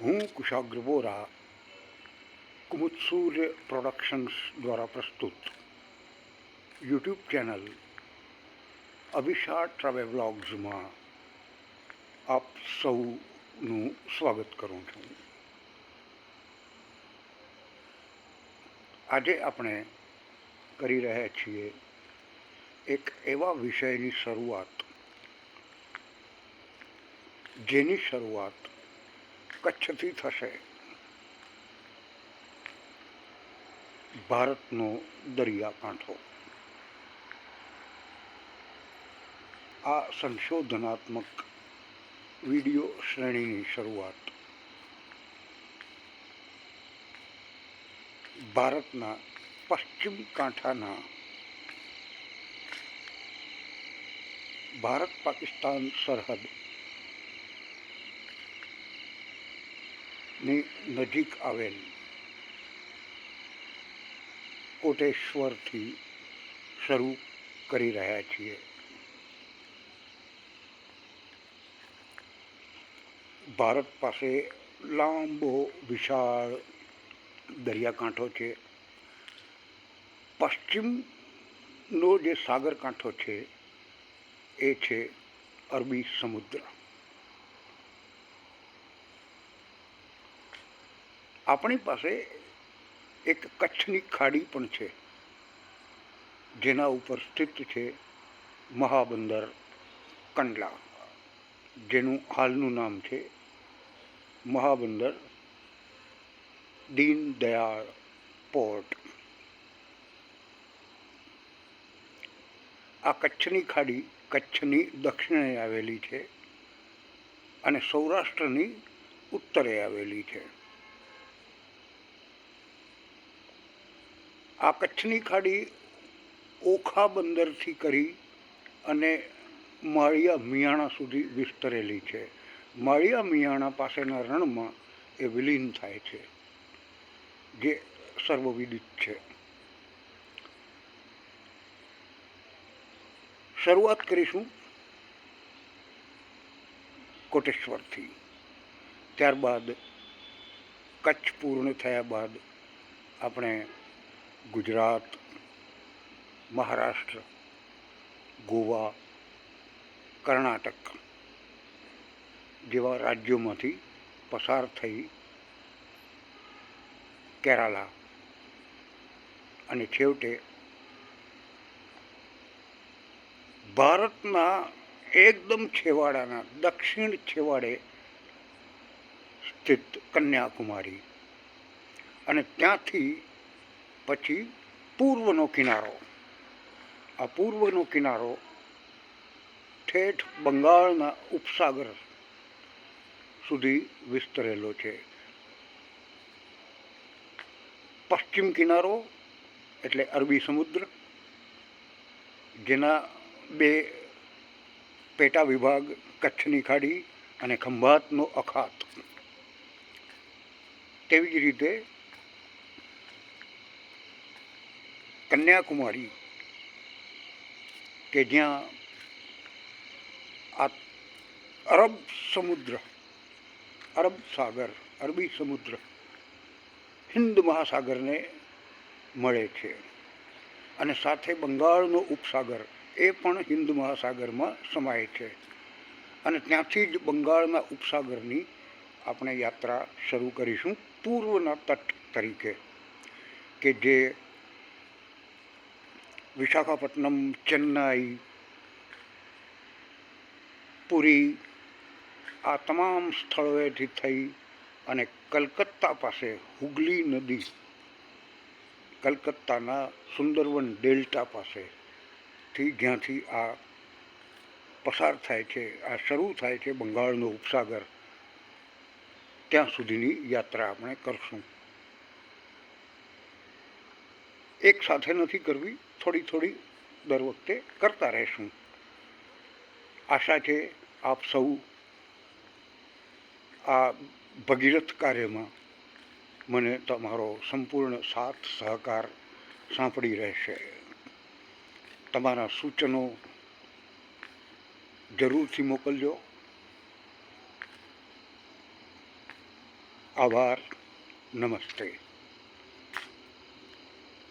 હું કુશાગ્ર બોરા કુમુદ સૂર્ય પ્રોડક્શન્સ દ્વારા પ્રસ્તુત યુટ્યુબ ચેનલ અભિષા ટ્રાવેલ વ્લોગ્સમાં આપ સૌનું સ્વાગત કરું છું આજે આપણે કરી રહ્યા છીએ એક એવા વિષયની શરૂઆત જેની શરૂઆત કચ્છથી થશે ભારતનો દરિયાકાંઠો આ સંશોધનાત્મક વિડિયો શ્રેણીની શરૂઆત ભારતના પશ્ચિમ કાંઠાના ભારત પાકિસ્તાન સરહદ ની નજીક આવેલ કોટેશ્વરથી શરૂ કરી રહ્યા છીએ. ભારત પાસે લાંબો, વિશાળ દરિયાકાંઠો છે. પશ્ચિમનો જે સાગર કાંઠો છે, એ છે અરબી સમુદ્ર. આપણી પાસે એક કચ્છની ખાડી પણ છે. જેના ઉપર સ્થિત છે મહાબંદર કંડલા. જેનું હાલનું નામ છે મહાબંદર દીન દયાળ પોર્ટ. આ કચ્છની ખાડી કચ્છની દક્ષિણે આવેલી છે અને સૌરાષ્ટ્રની ઉત્તરે આવેલી છે. આ કચ્છની ખાડી ઓખા બંદરથી કરી અને માળિયા મિયાણા સુધી વિસ્તરેલી છે. માળિયા મિયાણા પાસેના રણમાં એ વિલીન થાય છે, જે સર્વવિદિત છે. શરૂઆત કરીશું કોટેશ્વરથી. ત્યારબાદ કચ્છ પૂર્ણ થયા બાદ આપણે ગુજરાત, મહારાષ્ટ્ર, ગોવા, કર્ણાટક જેવા રાજ્યોમાંથી પસાર થઈ કેરાલા. અને છેવટે ભારતના એકદમ છેવાડાના, દક્ષિણ છેવાડે સ્થિત કન્યાકુમારી. અને ત્યાંથી પછી પૂર્વનો કિનારો. આ પૂર્વનો કિનારો ઠેઠ બંગાળના ઉપસાગર સુધી વિસ્તરેલો છે. પશ્ચિમ કિનારો એટલે અરબી સમુદ્ર, જેના બે પેટા વિભાગ કચ્છની ખાડી અને ખંભાતનો અખાત. તેવી જ રીતે કન્યાકુમારી, કે જ્યાં આ અરબ સમુદ્ર, અરબ સાગર, અરબી સમુદ્ર, હિન્દ મહાસાગરને મળે છે. અને સાથે બંગાળનો ઉપસાગર એ પણ હિન્દ મહાસાગરમાં સમાય છે. અને ત્યાંથી જ બંગાળના ઉપસાગરની આપણે યાત્રા શરૂ કરીશું પૂર્વના તટ તરીકે, કે જે વિશાખાપટ્ટનમ, ચેન્નાઈ, પુરી આ તમામ સ્થળોએથી થઈ અને કલકત્તા પાસે હુગલી નદી, કલકત્તાના સુંદરવન ડેલ્ટા પાસેથી જ્યાંથી આ પસાર થાય છે, આ શરૂ થાય છે બંગાળનો ઉપસાગર, ત્યાં સુધીની યાત્રા આપણે કરશું. એક સાથે નથી કરવી થોડી થોડી દર વખતે કરતા રહેશું. આશા છે આપ સૌ આ ભગીરથ કાર્યમાં મને તમારો સંપૂર્ણ સાથ, સહકાર સાંપડી રહેશે. તમારા સૂચનો જરૂરથી મોકલજો. આભાર. નમસ્તે.